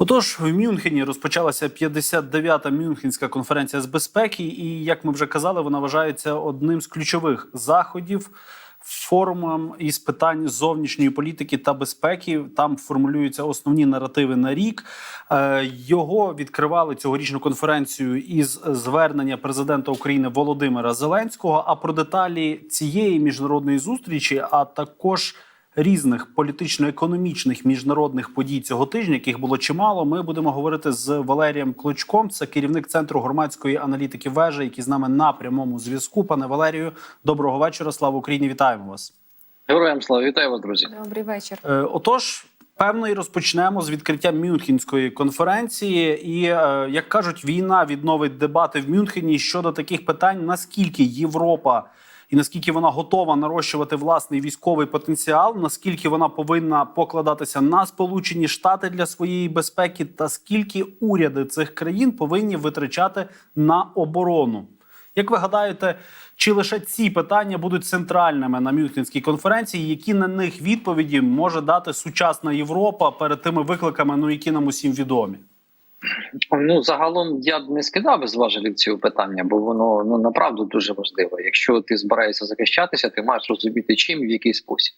Отож, в Мюнхені розпочалася 59-та Мюнхенська конференція з безпеки, і як ми вже казали, вона вважається одним з ключових заходів. Форумом із питань зовнішньої політики та безпеки там формулюються основні наративи на рік. Е, Його відкривали цьогорічну конференцію із звернення президента України Володимира Зеленського. А про деталі цієї міжнародної зустрічі, а також різних політично-економічних міжнародних подій цього тижня, яких було чимало. Ми будемо говорити з Валерієм Клочком. Це керівник центру громадської аналітики вежа, який з нами на прямому зв'язку. Пане Валерію, доброго вечора. Слава Україні! Вітаємо вас. Героям слава вітаю вас, друзі. Добрий вечір. Е, Отож. Певно, і розпочнемо з відкриття Мюнхенської конференції, і е, як кажуть, війна відновить дебати в Мюнхені щодо таких питань: наскільки Європа і наскільки вона готова нарощувати власний військовий потенціал, наскільки вона повинна покладатися на Сполучені Штати для своєї безпеки, та скільки уряди цих країн повинні витрачати на оборону. Як ви гадаєте, чи лише ці питання будуть центральними на Мюнхенській конференції? Які на них відповіді може дати сучасна Європа перед тими викликами, ну які нам усім відомі? Ну загалом я б не скидав із важелів цього питання, бо воно ну направду дуже важливо. Якщо ти збираєшся захищатися, ти маєш розуміти, чим в який спосіб.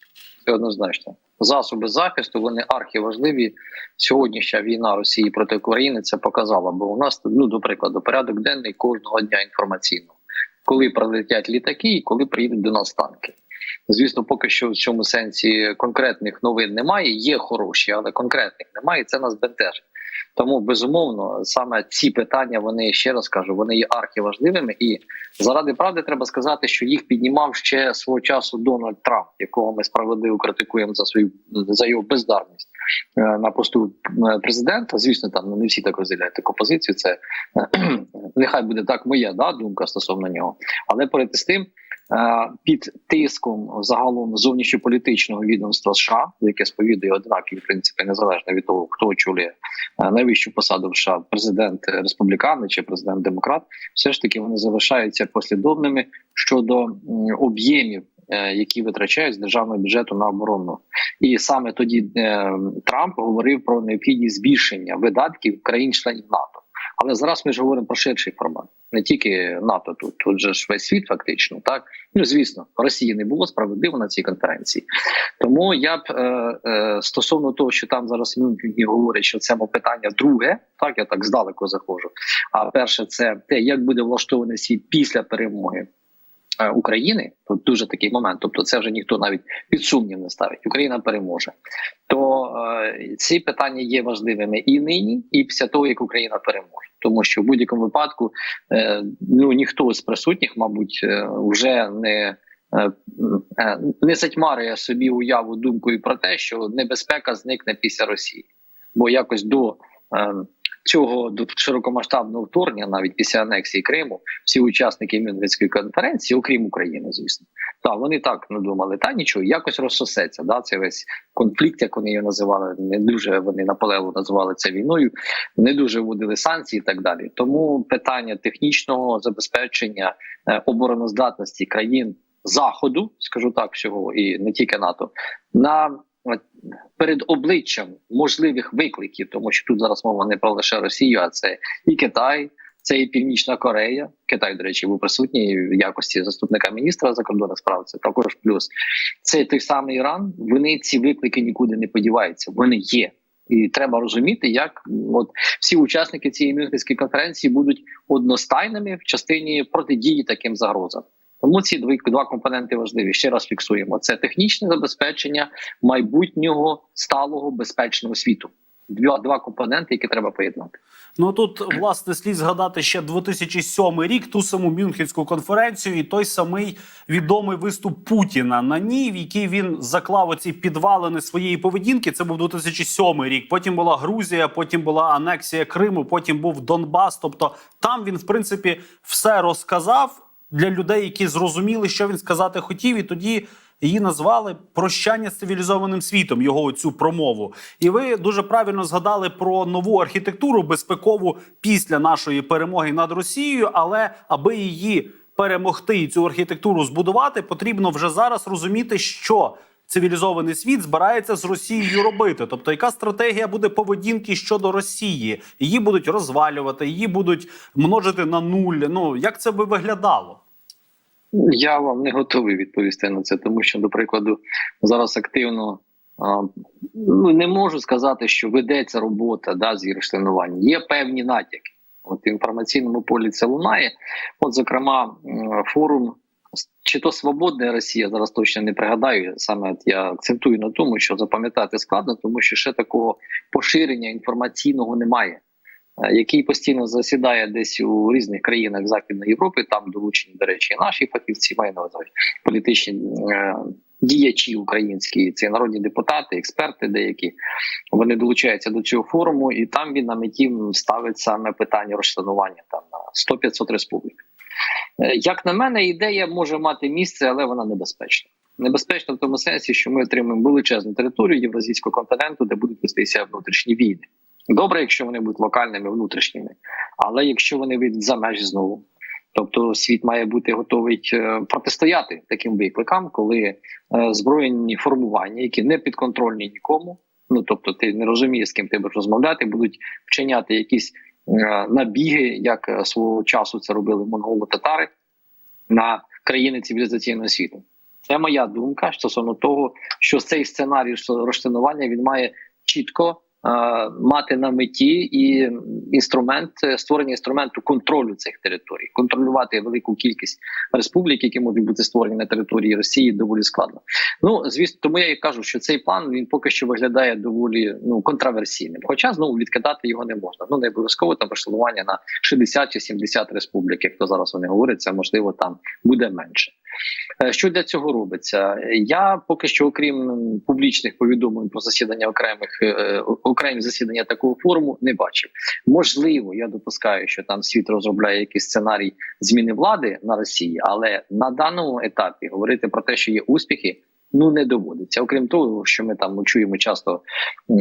Це однозначно. Засоби захисту вони архіважливі. Сьогоднішня війна Росії проти України це показала. Бо у нас ну до прикладу порядок денний кожного дня інформаційно, коли прилетять літаки і коли приїдуть до нас танки. Звісно, поки що в цьому сенсі конкретних новин немає. Є хороші, але конкретних немає. і Це нас бентежить. Тому безумовно саме ці питання вони ще раз кажу, вони є архіважливими. І заради правди треба сказати, що їх піднімав ще свого часу Дональд Трамп, якого ми справедливо критикуємо за свою за його бездарність е, на посту е, президента. Звісно, там ну, не всі так розділяють таку позицію. Це е, нехай буде так моя да, думка стосовно нього, але поряд з тим. Е, Під тиском загалом зовнішньополітичного відомства США, яке сповідує однакові принципи, незалежно від того, хто очолює е, найвищу посаду в США, президент республікани чи президент демократ, все ж таки вони залишаються послідовними щодо об'ємів, е, які витрачають з державного бюджету на оборону. І саме тоді Трамп говорив про необхідність збільшення видатків країн-членів НАТО. Але зараз ми ж говоримо про ширший формат, не тільки НАТО. Тут тут же ж весь світ, фактично, так ну звісно, Росії не було справедливо на цій конференції. Тому я б е, е, стосовно того, що там зараз Мюнхені говорять, що це питання друге, так я так здалеку заходжу. А перше, це те, як буде влаштований світ після перемоги. Е, України тут дуже такий момент, тобто це вже ніхто навіть під сумнів не ставить. Україна переможе. То е, ці питання є важливими і нині, і після того як Україна переможе, тому що в будь-якому випадку е, ну ніхто з присутніх, мабуть, е, вже не. е, Не затьмарює собі уяву думкою про те, що небезпека зникне після Росії, бо якось до цього широкомасштабного вторгнення, навіть після анексії Криму, всі учасники Мюнхенської конференції, окрім України, звісно, та вони так не думали, та нічого, якось розсосеться. Да, це весь конфлікт, як вони його називали, не дуже вони наполегливо називали це війною, не дуже вводили санкції і так далі. Тому питання технічного забезпечення е, обороноздатності країн заходу, скажу так, всього і не тільки НАТО, на перед обличчям можливих викликів, тому що тут зараз мова не про лише Росію, а це і Китай. Це і Північна Корея. Китай, до речі, був присутній в якості заступника міністра закордонних справ. Це також плюс. Це той самий Іран. Вони ці виклики нікуди не подіваються. Вони є. І треба розуміти, як от всі учасники цієї мюнхенської конференції будуть одностайними в частині протидії таким загрозам. Тому ці два, компоненти важливі. Ще раз фіксуємо: це технічне забезпечення майбутнього сталого безпечного світу. Два, два компоненти, які треба поєднати. Ну тут власне слід згадати ще 2007 рік, ту саму Мюнхенську конференцію, і той самий відомий виступ Путіна на ній, в який він заклав оці підвалини своєї поведінки. Це був 2007 рік. Потім була Грузія, потім була анексія Криму, потім був Донбас. Тобто там він, в принципі, все розказав для людей, які зрозуміли, що він сказати хотів, і тоді. Її назвали прощання з цивілізованим світом. Його цю промову, і ви дуже правильно згадали про нову архітектуру безпекову після нашої перемоги над Росією. Але аби її перемогти і цю архітектуру збудувати, потрібно вже зараз розуміти, що цивілізований світ збирається з Росією робити? Тобто, яка стратегія буде поведінки щодо Росії? Її будуть розвалювати, її будуть множити на нуль. Ну як це би виглядало? Я вам не готовий відповісти на це, тому що, до прикладу, зараз активно ну не можу сказати, що ведеться робота да, з її розчленування. Є певні натяки. От в інформаційному полі це лунає. От, зокрема, форум чи то Свободна Росія, зараз точно не пригадаю. Саме я акцентую на тому, що запам'ятати складно, тому що ще такого поширення інформаційного немає. Е, Який постійно засідає десь у різних країнах Західної Європи, там долучені, до речі, і наші фахівці увазі політичні е, діячі українські, це народні депутати, експерти, деякі вони долучаються до цього форуму, і там він на меті ставить саме питання розчленування там на 100-500 республік. Е, Як на мене, ідея може мати місце, але вона небезпечна. Небезпечна в тому сенсі, що ми отримаємо величезну територію євразійського континенту, де будуть вестися внутрішні війни. Добре, якщо вони будуть локальними внутрішніми, але якщо вони вийдуть за межі знову, тобто світ має бути готовий е, протистояти таким викликам, коли е, збройні формування, які не підконтрольні нікому, ну тобто ти не розумієш, з ким ти будеш розмовляти, будуть вчиняти якісь е, набіги, як свого часу це робили монголо-татари на країни цивілізаційного світу. Це моя думка стосовно того, що цей сценарій розчленування він має чітко мати на меті і інструмент е, створення інструменту контролю цих територій, контролювати велику кількість республік, які можуть бути створені на території Росії, доволі складно. Ну звісно, тому я і кажу, що цей план він поки що виглядає доволі ну контраверсійним. Хоча знову відкидати його не можна. Ну не обов'язково там розчленування на 60 чи 70 республік, як то зараз вони говорять, це можливо там буде менше. Е, Що для цього робиться? Я поки що, окрім публічних повідомлень про засідання окремих е, окремі засідання такого форуму, не бачив. Можливо, я допускаю, що там світ розробляє якийсь сценарій зміни влади на Росії, але на даному етапі говорити про те, що є успіхи. Ну не доводиться. Окрім того, що ми там чуємо часто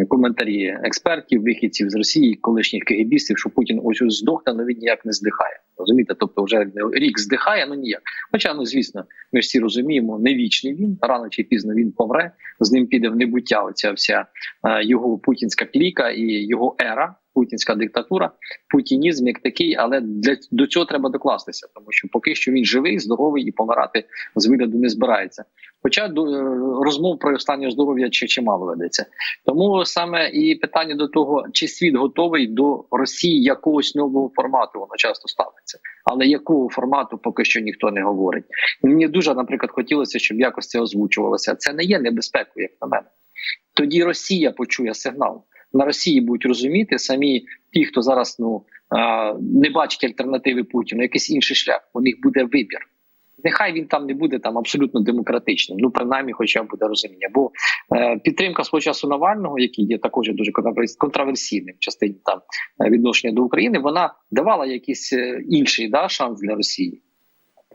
коментарі експертів, вихідців з Росії, колишніх кегебістів, що Путін ось ось здохне, але він ніяк не здихає. Розумієте? Тобто, вже рік здихає, ну ніяк. Хоча, ну звісно, ми всі розуміємо, не вічний він рано чи пізно він помре. З ним піде в небуття. Оця вся е, його путінська кліка і його ера. Путінська диктатура, путінізм як такий, але для до цього треба докластися, тому що поки що він живий, здоровий і помирати з вигляду не збирається. Хоча до е, розмов про останнє здоров'я чи чимало ведеться. Тому саме і питання до того, чи світ готовий до Росії якогось нового формату, воно часто ставиться. Але якого формату поки що ніхто не говорить. Мені дуже, наприклад, хотілося, щоб якось це озвучувалося. Це не є небезпекою, як на мене. Тоді Росія почує сигнал. На Росії будуть розуміти самі ті, хто зараз ну не бачить альтернативи Путіну, якийсь інший шлях. У них буде вибір. Нехай він там не буде там абсолютно демократичним. Ну принаймні, хоча буде розуміння. Бо е, підтримка свого часу Навального, який є також дуже контраверс- контраверсійним в частині там е, відношення до України, вона давала якийсь е, інший да, шанс для Росії.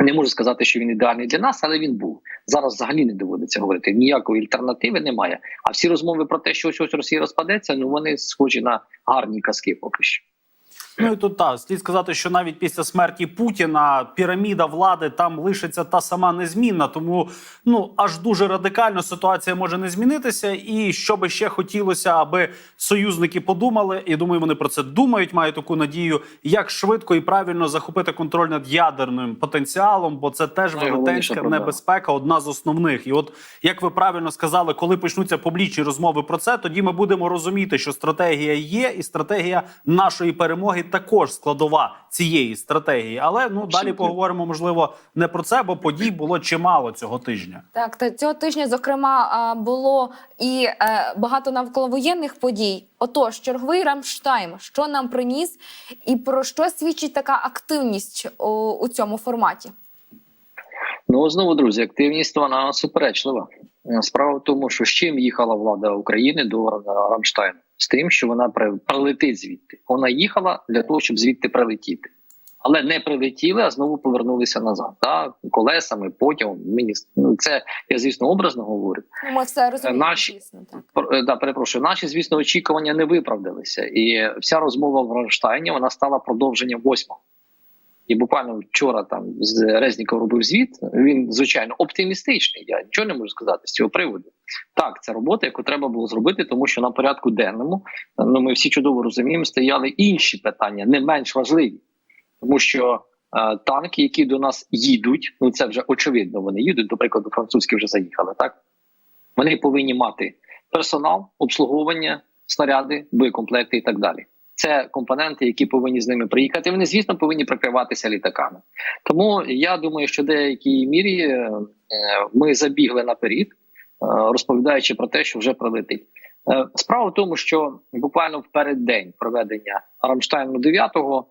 Не можу сказати, що він ідеальний для нас, але він був зараз. Взагалі не доводиться говорити. Ніякої альтернативи немає. А всі розмови про те, що ось ось Росія розпадеться, ну вони схожі на гарні казки. Поки що. Ну і тут так, слід сказати, що навіть після смерті Путіна піраміда влади там лишиться та сама незмінна. Тому ну аж дуже радикально ситуація може не змінитися. І що би ще хотілося, аби союзники подумали, і думаю, вони про це думають, мають таку надію, як швидко і правильно захопити контроль над ядерним потенціалом, бо це теж велетенська небезпека, одна з основних. І от як ви правильно сказали, коли почнуться публічні розмови про це, тоді ми будемо розуміти, що стратегія є, і стратегія нашої перемоги також складова цієї стратегії. Але ну далі поговоримо можливо не про це, бо подій було чимало цього тижня. Так, та цього тижня, зокрема, було і е, багато навколовоєнних подій. Отож, черговий Рамштайн, що нам приніс, і про що свідчить така активність у, у цьому форматі? Ну знову друзі, активність вона суперечлива. Е, Справа в тому, що з чим їхала влада України до Рамштайну? З тим, що вона прилетить звідти. Вона їхала для того, щоб звідти прилетіти. Але не прилетіли, а знову повернулися назад. Та Колесами, потягом. Мені ну, це я звісно образно говорю. Ну, Ми все розуміємо, наші- звісно, так. Е, Да, перепрошую, наші, звісно, очікування не виправдалися, і вся розмова в Рамштайні вона стала продовженням восьмого. І буквально вчора там з Резніков робив звіт. Він звичайно оптимістичний. Я нічого не можу сказати з цього приводу. Так, це робота, яку треба було зробити, тому що на порядку денному ну ми всі чудово розуміємо, стояли інші питання, не менш важливі, тому що е, танки, які до нас їдуть, ну це вже очевидно. Вони їдуть. До прикладу, французькі вже заїхали. Так вони повинні мати персонал, обслуговування, снаряди, боєкомплекти і так далі. Це компоненти, які повинні з ними приїхати. Вони, звісно, повинні прикриватися літаками. Тому я думаю, що в деякій мірі е, ми забігли наперед, е, розповідаючи про те, що вже прилетить. Е, Справа в тому, що буквально в переддень проведення Рамштайну 9-го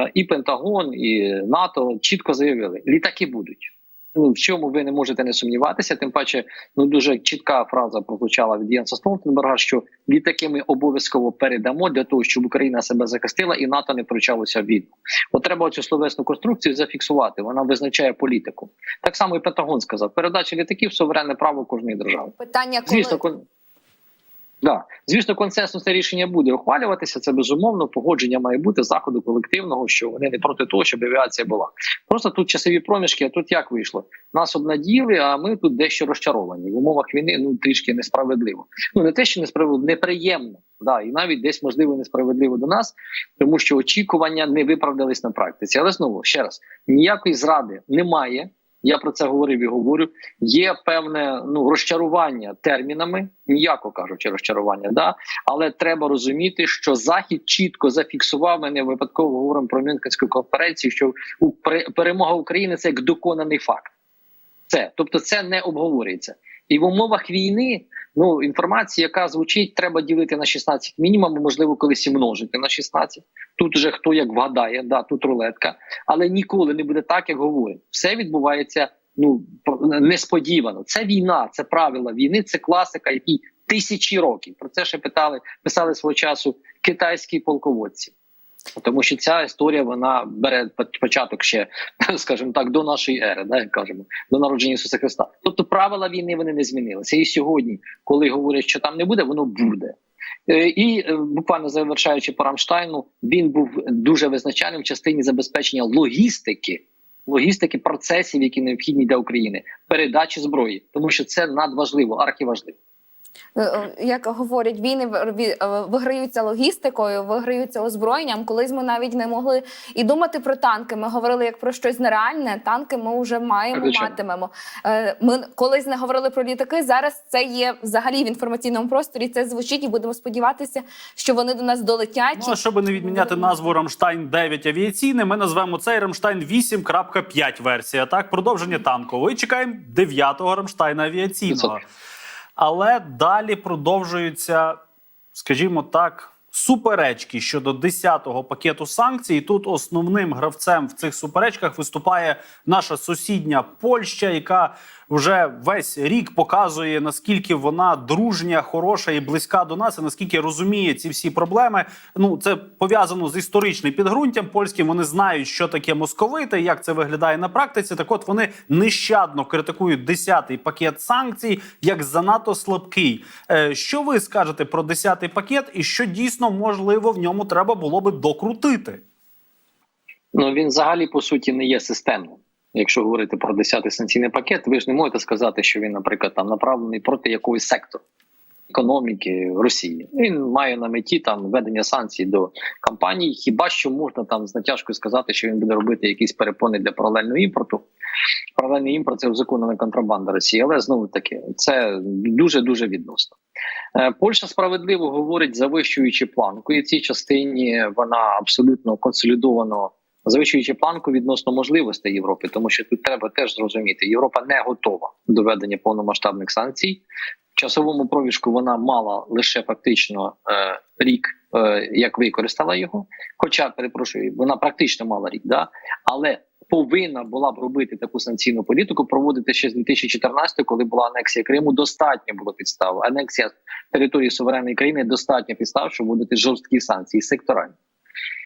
е, і Пентагон, і НАТО чітко заявили: літаки будуть. Ну, в чому ви не можете не сумніватися, тим паче, ну дуже чітка фраза прозвучала від Єнса Столтенберга, що літаки ми обов'язково передамо для того, щоб Україна себе захистила і НАТО не втручалося в війну. От треба цю словесну конструкцію зафіксувати. Вона визначає політику. Так само і Пентагон сказав: передача літаків суверенне право кожної держави. Питання, коли Звісно. Да. звісно, консенсусне рішення буде ухвалюватися. Це безумовно погодження має бути заходу колективного, що вони не проти того, щоб авіація була. Просто тут часові проміжки. А тут як вийшло? Нас обнаділи, а ми тут дещо розчаровані в умовах війни. Ну трішки несправедливо. Ну не те, що несправедливо, неприємно. Да, і навіть десь можливо несправедливо до нас, тому що очікування не виправдались на практиці. Але знову ще раз ніякої зради немає. Я про це говорив і говорю. Є певне ну розчарування термінами, м'яко кажучи, розчарування, да але треба розуміти, що захід чітко зафіксував мене випадково говоримо про Мюнхенську конференцію. Що у пере- перемога України це як доконаний факт. Це тобто, це не обговорюється. І в умовах війни ну інформація, яка звучить, треба ділити на 16 мінімум, можливо, колись і множити на 16. Тут уже хто як вгадає, да тут рулетка, але ніколи не буде так, як говорять. Все відбувається ну несподівано. Це війна, це правила війни, це класика, який тисячі років. Про це ще питали, писали свого часу китайські полководці. Тому що ця історія вона бере початок ще, скажімо так, до нашої ери, да, кажемо, до народження Ісуса Христа. Тобто правила війни вони не змінилися. І сьогодні, коли говорять, що там не буде, воно буде. Е, І е, буквально завершаючи по Рамштайну, він був дуже визначальним в частині забезпечення логістики, логістики процесів, які необхідні для України, передачі зброї, тому що це надважливо, архіважливо. Е, е, як говорять, війни е, виграються логістикою, виграються озброєнням. Колись ми навіть не могли і думати про танки. Ми говорили як про щось нереальне. Танки ми вже маємо, матимемо. Ми колись не говорили про літаки. Зараз це є взагалі в інформаційному просторі. Це звучить, і будемо сподіватися, що вони до нас долетять. Ну, а щоб не відміняти назву Рамштайн 9 авіаційне, ми назвемо цей Рамштайн 8.5 версія. Так, продовження танкової. Чекаємо 9-го Рамштайна авіаційного. Але далі продовжуються, скажімо так, суперечки щодо 10-го пакету санкцій. І Тут основним гравцем в цих суперечках виступає наша сусідня Польща, яка вже весь рік показує наскільки вона дружня, хороша і близька до нас, і наскільки розуміє ці всі проблеми. Ну це пов'язано з історичним підґрунтям польським. Вони знають, що таке московити, як це виглядає на практиці. Так, от вони нещадно критикують 10-й пакет санкцій як занадто слабкий. Е, Що ви скажете про 10-й пакет, і що дійсно можливо в ньому треба було би докрутити? Ну він взагалі по суті не є системним. Якщо говорити про 10-й санкційний пакет, ви ж не можете сказати, що він, наприклад, там направлений проти якогось сектору економіки Росії. Він має на меті там введення санкцій до компаній. Хіба що можна там з натяжкою сказати, що він буде робити якісь перепони для паралельного імпорту? Паралельний імпорт це узаконена контрабанда Росії, але знову таки це дуже дуже відносно. Е, Польща справедливо говорить, завищуючи планку, і в цій частині вона абсолютно консолідовано завищуючи планку відносно можливостей Європи, тому що тут треба теж зрозуміти, Європа не готова до ведення повномасштабних санкцій. Часовому проміжку вона мала лише фактично е, рік, е, як використала його. Хоча перепрошую, вона практично мала рік, да але повинна була б робити таку санкційну політику, проводити ще з 2014, коли була анексія Криму. Достатньо було підстав. Анексія території суверенної країни достатньо підстав, щоб вводити жорсткі санкції секторальні.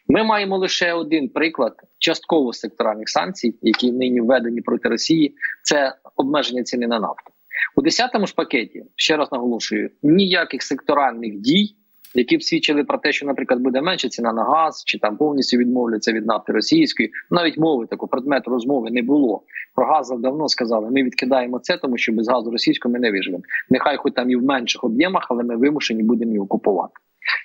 Ми маємо лише один приклад частково секторальних санкцій, які нині введені проти Росії. Це обмеження ціни на нафту у 10-му ж пакеті. Ще раз наголошую: ніяких секторальних дій які б свідчили про те, що, наприклад, буде менше ціна на газ, чи там повністю відмовляться від нафти російської. Навіть мови такого предмету розмови не було. Про газ давно сказали. Ми відкидаємо це, тому що без газу російського ми не виживемо. Нехай хоч там і в менших об'ємах, але ми вимушені будемо його купувати.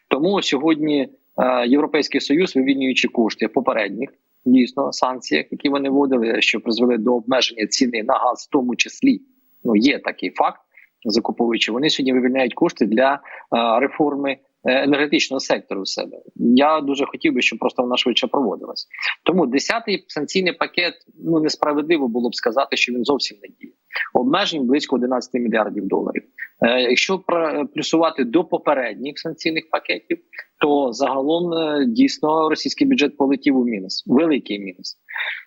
Тому сьогодні е, Європейський Союз, вивільнюючи кошти попередніх дійсно санкціях, які вони вводили, що призвели до обмеження ціни на газ, в тому числі ну є такий факт, закуповуючи. Вони сьогодні вивільняють кошти для е, реформи е, енергетичного сектору в себе. Я дуже хотів би, щоб просто вона швидше проводилась. Тому 10-й санкційний пакет ну несправедливо було б сказати, що він зовсім не діє. Обмежень близько 11 мільярдів доларів. Е, якщо плюсувати до попередніх санкційних пакетів, то загалом е, дійсно російський бюджет полетів у мінус, великий мінус.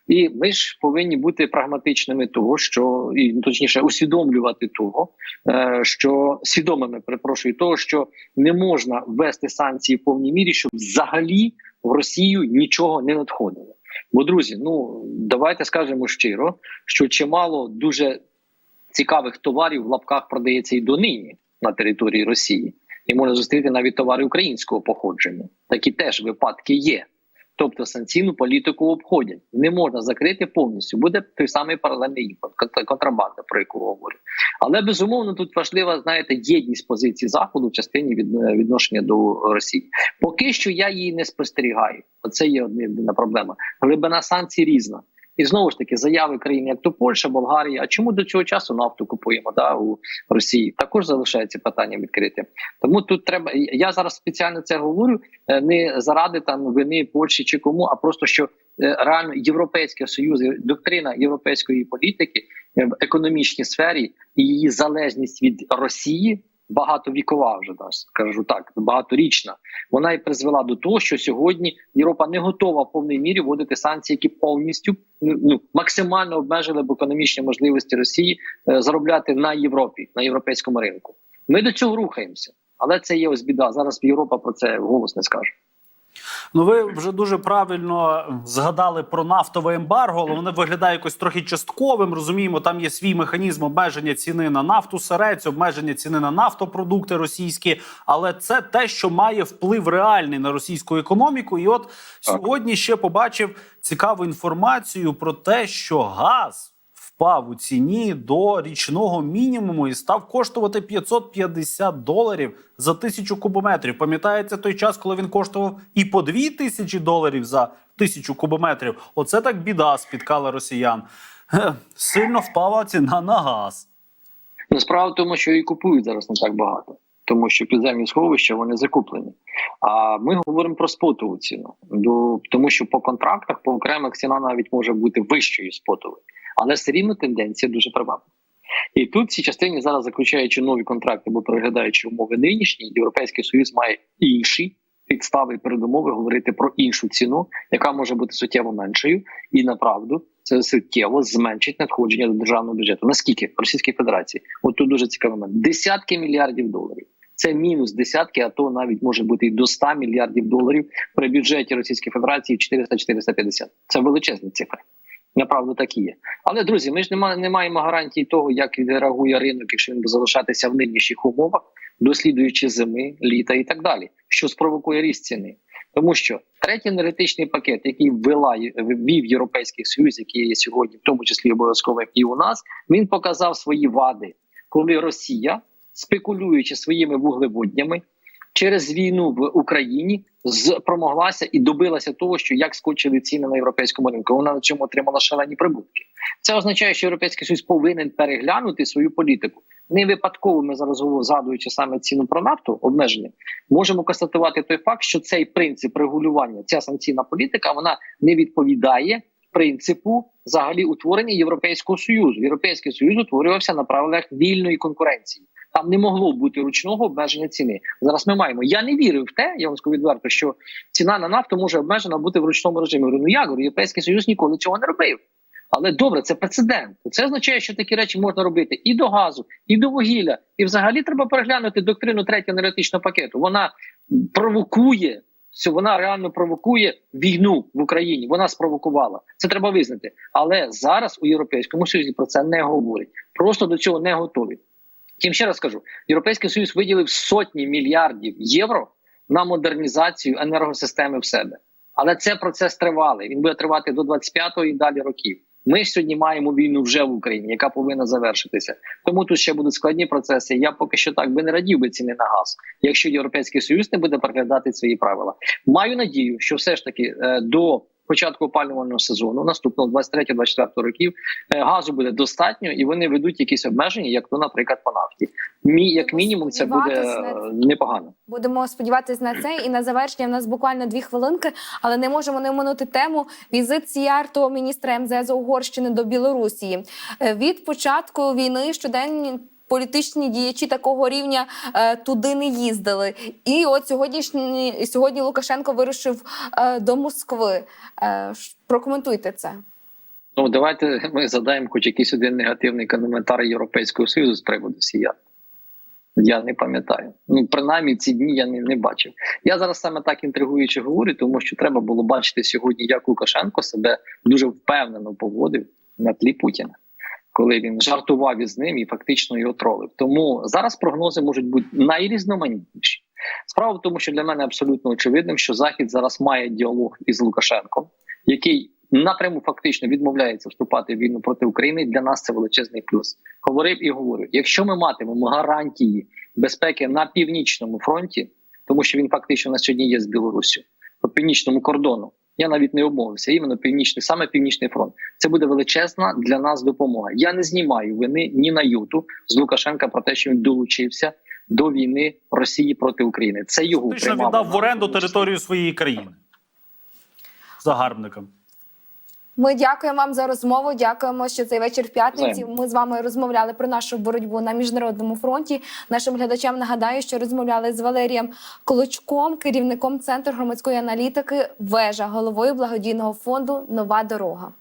І ми ж повинні бути прагматичними того, що і ну, точніше усвідомлювати того, е, що свідомими перепрошую, того, що не можна ввести санкції в повній мірі, щоб взагалі в Росію нічого не надходило. Бо друзі, ну давайте скажемо щиро, що чимало дуже цікавих товарів в лапках продається і донині на території Росії, і можна зустріти навіть товари українського походження. Такі теж випадки є. Тобто санкційну політику обходять. Не можна закрити повністю. Буде той самий паралельний імпорт, контрабанда, про яку говорю. Але безумовно тут важлива, знаєте, єдність позиції заходу в частині від, відношення до Росії. Поки що я її не спостерігаю. Оце є одна проблема. Глибина санкцій різна. І знову ж таки заяви країн, як то Польща, Болгарія. А чому до цього часу нафту купуємо да, у Росії? Також залишається питання відкрите. Тому тут треба. Я зараз спеціально це говорю е, не заради там вини Польщі чи кому, а просто що е, реально Європейський Союз, доктрина європейської політики е, в економічній сфері і її залежність від Росії багатовікова вже так скажу так, багаторічна. Вона і призвела до того, що сьогодні Європа не готова в повній мірі вводити санкції, які повністю ну, ну, максимально обмежили б економічні можливості Росії е, заробляти на Європі, на європейському ринку. Ми до цього рухаємося, але це є ось біда. Зараз Європа про це голос не скаже. Ну, ви вже дуже правильно згадали про нафтове ембарго, але воно виглядає якось трохи частковим. Розуміємо, там є свій механізм обмеження ціни на нафту, сирець, обмеження ціни на нафтопродукти російські. Але це те, що має вплив реальний на російську економіку. І от сьогодні ще побачив цікаву інформацію про те, що газ впав у ціні до річного мінімуму і став коштувати 550 доларів за тисячу кубометрів. Пам'ятаєте той час, коли він коштував і по 2 тисячі доларів за тисячу кубометрів? Оце так біда спіткала росіян. Сильно впала ціна на газ. Ну, справа тому, що і купують зараз не так багато, тому що підземні сховища вони закуплені. А ми говоримо про спотову ціну. До тому, що по контрактах, по окремих ціна навіть може бути вищою спотовою, але все рівно тенденція дуже привабна. І тут в цій частині зараз заключаючи нові контракти або переглядаючи умови нинішні, європейський союз має інші підстави і передумови говорити про іншу ціну, яка може бути суттєво меншою, і направду це суттєво зменшить надходження до державного бюджету. Наскільки в Російській Федерації? От тут дуже цікавий момент. Десятки мільярдів доларів. Це мінус десятки, а то навіть може бути і до 100 мільярдів доларів при бюджеті Російської Федерації 400-450. Це величезні цифри. Направду так і є. Але друзі, ми ж не, маємо гарантії того, як відреагує ринок, якщо він буде залишатися в нинішніх умовах, дослідуючи зими, літа і так далі, що спровокує ріст ціни. Тому що третій енергетичний пакет, який ввела ввів Європейський Союз, який є сьогодні, в тому числі обов'язково і у нас, він показав свої вади, коли Росія, спекулюючи своїми вуглеводнями, через війну в Україні спромоглася і добилася того, що як скочили ціни на європейському ринку. Вона на чому отримала шалені прибутки. Це означає, що європейський союз повинен переглянути свою політику. Не випадково ми зараз згадуючи саме ціну про нафту, обмеження, можемо констатувати той факт, що цей принцип регулювання, ця санкційна політика, вона не відповідає принципу взагалі утворення Європейського союзу. Європейський союз утворювався на правилах вільної конкуренції. Там не могло бути ручного обмеження ціни. Зараз ми маємо. Я не вірив в те, я вам скажу відверто, що ціна на нафту може обмежена бути в ручному режимі. Я Говорю, ну як європейський союз ніколи цього не робив. Але добре, це прецедент. Це означає, що такі речі можна робити і до газу, і до вугілля. І взагалі треба переглянути доктрину третього енергетичного пакету. Вона провокує що вона реально провокує війну в Україні. Вона спровокувала. Це треба визнати. Але зараз у Європейському Союзі про це не говорять. Просто до цього не готові. Тим ще раз кажу: Європейський Союз виділив сотні мільярдів євро на модернізацію енергосистеми в себе. Але це процес тривалий. Він буде тривати до 25-го і далі років. Ми сьогодні маємо війну вже в Україні, яка повинна завершитися. Тому тут ще будуть складні процеси. Я поки що так би не радів би ціни на газ, якщо Європейський Союз не буде переглядати свої правила. Маю надію, що все ж таки е, до початку опалювального сезону, наступного 23-24 років, е, газу буде достатньо, і вони ведуть якісь обмеження, як то, наприклад, по нафті. Мі як мінімум, це буде непогано. Будемо сподіватися на це. І на завершення в нас буквально дві хвилинки, але не можемо не оминути тему візит Сіярто, міністра МЗС Угорщини до Білорусі. Е, Від початку війни щоденні. Політичні діячі такого рівня е, туди не їздили, і от сьогоднішні сьогодні Лукашенко вирушив е, до Москви. Е, прокоментуйте це. Ну давайте ми задаємо хоч якийсь один негативний коментар Європейського союзу з приводу сія. Я не пам'ятаю. Ну принаймні ці дні я не, не бачив. Я зараз саме так інтригуючи говорю, тому що треба було бачити сьогодні, як Лукашенко себе дуже впевнено поводив на тлі Путіна, коли він жартував із ним і фактично його тролив. Тому зараз прогнози можуть бути найрізноманітніші. Справа в тому, що для мене абсолютно очевидним, що Захід зараз має діалог із Лукашенком, який напряму фактично відмовляється вступати в війну проти України. Для нас це величезний плюс. Говорив і говорю: якщо ми матимемо гарантії безпеки на північному фронті, тому що він фактично на сьогодні є з Білоруссю, по північному кордону. Я навіть не обмовився, іменно північний, саме північний фронт. Це буде величезна для нас допомога. Я не знімаю вини ні на юту з Лукашенка про те, що він долучився до війни Росії проти України. Це його пряма віддав в оренду територію своєї країни загарбникам. Ми дякуємо вам за розмову. Дякуємо, що цей вечір в п'ятниці. Ми з вами розмовляли про нашу боротьбу на міжнародному фронті. Нашим глядачам нагадаю, що розмовляли з Валерієм Колочком, керівником центру громадської аналітики, вежа, головою благодійного фонду Нова дорога.